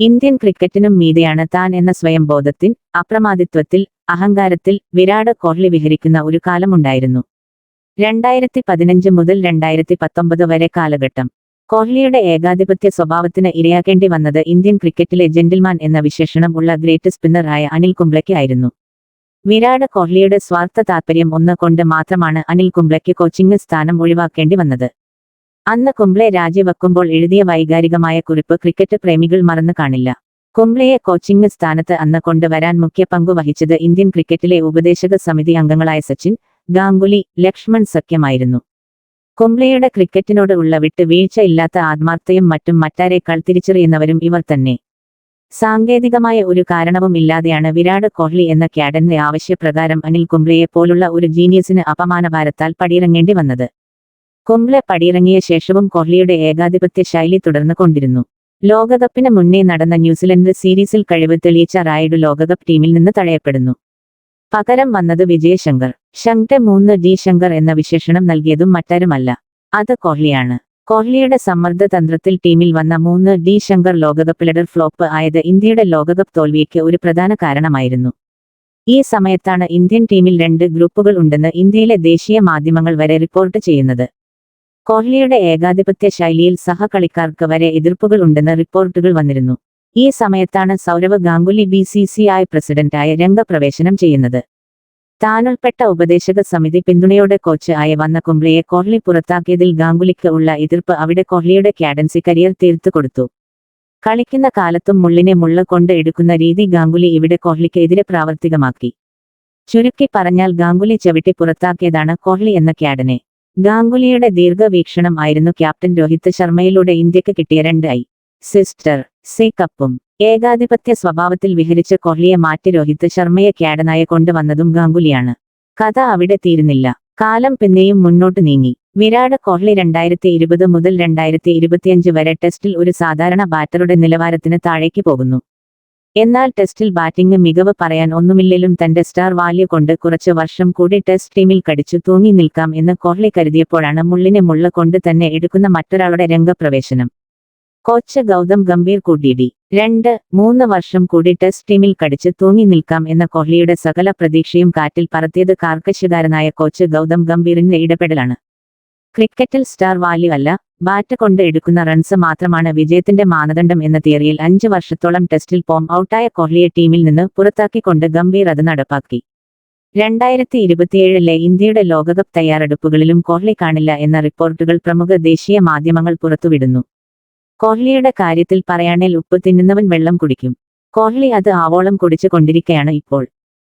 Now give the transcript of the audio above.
Indian ക്രിക്കറ്റിനും മീതെയാണ് താൻ എന്ന സ്വയം ബോധത്തിൽ അപ്രമാദിത്വത്തിൽ അഹങ്കാരത്തിൽ വിരാട് കോഹ്ലി വിഹരിക്കുന്ന ഒരു കാലമുണ്ടായിരുന്നു. രണ്ടായിരത്തി പതിനഞ്ച് മുതൽ രണ്ടായിരത്തി പത്തൊമ്പത് വരെ കാലഘട്ടം. കോഹ്ലിയുടെ ഏകാധിപത്യ സ്വഭാവത്തിന് ഇരയാക്കേണ്ടി വന്നത് ഇന്ത്യൻ ക്രിക്കറ്റിലെ ജെന്റിൽമാൻ എന്ന വിശേഷണം ഉള്ള ഗ്രേറ്റ് സ്പിന്നറായ അനിൽ കുംബ്ലയ്ക്ക് ആയിരുന്നു. വിരാട് കോഹ്ലിയുടെ സ്വാർത്ഥ താൽപര്യം ഒന്ന് കൊണ്ട് മാത്രമാണ് അനിൽ കുംബ്ലയ്ക്ക് കോച്ചിംഗ് സ്ഥാനം ഒഴിവാക്കേണ്ടി വന്നത്. അന്ന് കുംബ്ലെ രാജിവെക്കുമ്പോൾ എഴുതിയ വൈകാരികമായ കുറിപ്പ് ക്രിക്കറ്റ് പ്രേമികൾ മറന്നു കാണില്ല. കുംബ്ലെയെ കോച്ചിംഗ് സ്ഥാനത്ത് അന്ന് കൊണ്ടുവരാൻ മുഖ്യ പങ്കു വഹിച്ചത് ഇന്ത്യൻ ക്രിക്കറ്റിലെ ഉപദേശക സമിതി അംഗങ്ങളായ സച്ചിൻ ഗാംഗുലി ലക്ഷ്മൺ സഖ്യമായിരുന്നു. കുംബ്ലെയുടെ ക്രിക്കറ്റിനോട് ഉള്ള വിട്ട് വീഴ്ച ഇല്ലാത്ത ആത്മാർത്ഥയും മറ്റും മറ്റാരേക്കാൾ തിരിച്ചറിയുന്നവരും ഇവർ തന്നെ. സാങ്കേതികമായ ഒരു കാരണവും ഇല്ലാതെയാണ് വിരാട് കോഹ്ലി എന്ന ക്യാഡന്റെ ആവശ്യപ്രകാരം അനിൽ കുംബ്ലെയെ പോലുള്ള ഒരു ജീനിയസിന് അപമാനഭാരത്താൽ പടിയിറങ്ങേണ്ടി വന്നത്. കുംബ്ലെ പടിയിറങ്ങിയ ശേഷവും കോഹ്ലിയുടെ ഏകാധിപത്യ ശൈലി തുടർന്നു കൊണ്ടിരുന്നു. ലോകകപ്പിന് മുന്നേ നടന്ന ന്യൂസിലൻഡ് സീരീസിൽ കഴിവ് തെളിയിച്ച റായിഡു ലോകകപ്പ് ടീമിൽ നിന്ന് തഴയപ്പെടുന്നു. പകരം വന്നത് വിജയശങ്കർ ശങ്കർ. മൂന്ന് ഡി ശങ്കർ എന്ന വിശേഷണം നൽകിയതും മറ്റാരുമല്ല. അത് കോഹ്ലിയാണ്. കോഹ്ലിയുടെ സമ്മർദ്ദ തന്ത്രത്തിൽ ടീമിൽ വന്ന മൂന്ന് ഡി ശങ്കർ ലോകകപ്പ് ലഡർ ഫ്ലോപ്പ് ആയത് ഇന്ത്യയുടെ ലോകകപ്പ് തോൽവിക്ക് ഒരു പ്രധാന കാരണമായിരുന്നു. ഈ സമയത്താണ് ഇന്ത്യൻ ടീമിൽ രണ്ട് ഗ്രൂപ്പുകൾ ഉണ്ടെന്ന് ഇന്ത്യയിലെ ദേശീയ മാധ്യമങ്ങൾ വരെ റിപ്പോർട്ട് ചെയ്യുന്നത്. കോഹ്ലിയുടെ ഏകാധിപത്യ ശൈലിയിൽ സഹകളിക്കാർക്ക് വരെ എതിർപ്പുകൾ ഉണ്ടെന്ന് റിപ്പോർട്ടുകൾ വന്നിരുന്നു. ഈ സമയത്താണ് Sourav Ganguly B C C I പ്രസിഡന്റായ രംഗപ്രവേശനം ചെയ്യുന്നത്. താനുൾപ്പെട്ട ഉപദേശക സമിതി പിന്തുണയോടെ കോച്ച് ആയ വന്ന കുംബ്ലിയെ കോഹ്ലി പുറത്താക്കിയതിൽ ഗാംഗുലിക്ക് ഉള്ള എതിർപ്പ് അവിടെ കോഹ്ലിയുടെ കാഡൻസി കരിയർ തീർത്തു കൊടുത്തു. കളിക്കുന്ന കാലത്തും മുള്ളിനെ മുള്ള കൊണ്ട് എടുക്കുന്ന രീതി ഗാംഗുലി ഇവിടെ കോഹ്ലിക്ക് എതിരെ പ്രാവർത്തികമാക്കി. ചുരുക്കി പറഞ്ഞാൽ ഗാംഗുലി ചവിട്ടി പുറത്താക്കിയതാണ് കോഹ്ലി എന്ന ക്യാഡനെ. ഗാംഗുലിയുടെ ദീർഘവീക്ഷണം ആയിരുന്നു ക്യാപ്റ്റൻ രോഹിത് ശർമ്മയിലൂടെ ഇന്ത്യയ്ക്ക് കിട്ടിയ രണ്ടായി. സിസ്റ്റർ സി കപ്പും ഏകാധിപത്യ സ്വഭാവത്തിൽ വിഹരിച്ച കോഹ്ലിയെ മാറ്റി രോഹിത് ശർമ്മയെ ക്യാഡനായ കൊണ്ടുവന്നതും ഗാംഗുലിയാണ്. കഥ അവിടെ തീരുന്നില്ല. കാലം പിന്നെയും മുന്നോട്ട് നീങ്ങി. വിരാട് കോഹ്ലി രണ്ടായിരത്തി ഇരുപത് മുതൽ രണ്ടായിരത്തി ഇരുപത്തിയഞ്ച് വരെ ടെസ്റ്റിൽ ഒരു സാധാരണ ബാറ്ററുടെ നിലവാരത്തിന് താഴേക്ക് പോകുന്നു. എന്നാൽ ടെസ്റ്റിൽ ബാറ്റിംഗ് മികവ് പറയാൻ ഒന്നുമില്ലെങ്കിലും തന്റെ സ്റ്റാർ വാല്യ കൊണ്ട് കുറച്ച് വർഷം കൂടി ടെസ്റ്റ് ടീമിൽ കടിച്ചു തൂങ്ങി നിൽക്കാം എന്ന് കോഹ്ലി കരുതിയപ്പോഴാണ് മുള്ളിനെ മുള്ള കൊണ്ട് തന്നെ എടുക്കുന്ന മറ്റൊരാളുടെ രംഗപ്രവേശനം. കോച്ച് ഗൗതം ഗംഭീർ കൂട്ടിയിടി. രണ്ട് മൂന്ന് വർഷം കൂടി ടെസ്റ്റ് ടീമിൽ കടിച്ച് തൂങ്ങി നിൽക്കാം എന്ന കോഹ്ലിയുടെ സകല പ്രതീക്ഷയും കാറ്റിൽ പറത്തിയത് കാർക്കശ്യകാരനായ കോച്ച് ഗൗതം ഗംഭീറിന്റെ ഇടപെടലാണ്. ക്രിക്കറ്റിൽ സ്റ്റാർ വാല്യു അല്ല ബാറ്റ് കൊണ്ട് എടുക്കുന്ന റൺസ് മാത്രമാണ് വിജയത്തിന്റെ മാനദണ്ഡം എന്ന തിയറിയിൽ അഞ്ച് വർഷത്തോളം ടെസ്റ്റിൽ പോം ഔട്ടായ കോഹ്ലിയെ ടീമിൽ നിന്ന് പുറത്താക്കിക്കൊണ്ട് ഗംഭീർ അത് നടപ്പാക്കി. രണ്ടായിരത്തി ഇരുപത്തിയേഴിലെ ഇന്ത്യയുടെ ലോകകപ്പ് തയ്യാറെടുപ്പുകളിലും കോഹ്ലി കാണില്ല എന്ന റിപ്പോർട്ടുകൾ പ്രമുഖ ദേശീയ മാധ്യമങ്ങൾ പുറത്തുവിടുന്നു. കോഹ്ലിയുടെ കാര്യത്തിൽ പറയാണേൽ ഉപ്പ് തിന്നുന്നവൻ വെള്ളം കുടിക്കും. കോഹ്ലി അത് ആവോളം കുടിച്ചു കൊണ്ടിരിക്കുകയാണ് ഇപ്പോൾ.